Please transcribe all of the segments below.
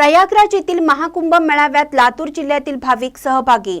प्रयागराज येथील महाकुंभ मेळाव्यात लातूर जिल्ह्यातील भाविक सहभागी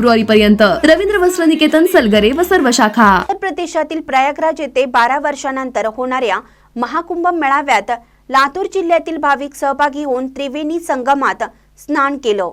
पर्यंत रवींद्र वस्त्र निकेतन सलगरे व सर्व शाखा. प्रदेशातील प्रयागराज येथे बारा वर्षानंतर होणाऱ्या महाकुंभ मेळाव्यात लातूर जिल्ह्यातील भाविक सहभागी होऊन त्रिवेणी संगमात स्नान केलं.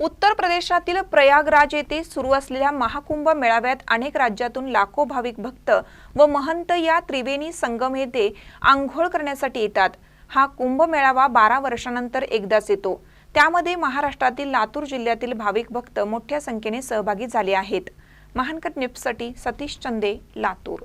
उत्तर प्रदेशातील प्रयागराज येथे सुरू असलेल्या महाकुंभ मेळाव्यात अनेक राज्यातून लाखो भाविक भक्त व महंत या त्रिवेणी संगम येथे आंघोळ करण्यासाठी येतात. हा कुंभ मेळावा बारा वर्षानंतर एकदाच येतो. त्यामध्ये महाराष्ट्रातील लातूर जिल्ह्यातील भाविक भक्त मोठ्या संख्येने सहभागी झाले आहेत. महानकट न्यूजसाठी सतीश चंदे लातूर.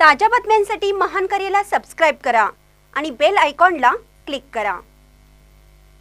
ताज्या बातम्यांसाठी महानकरेला सबस्क्राईब करा आणि बेल आयकॉनला क्लिक करा.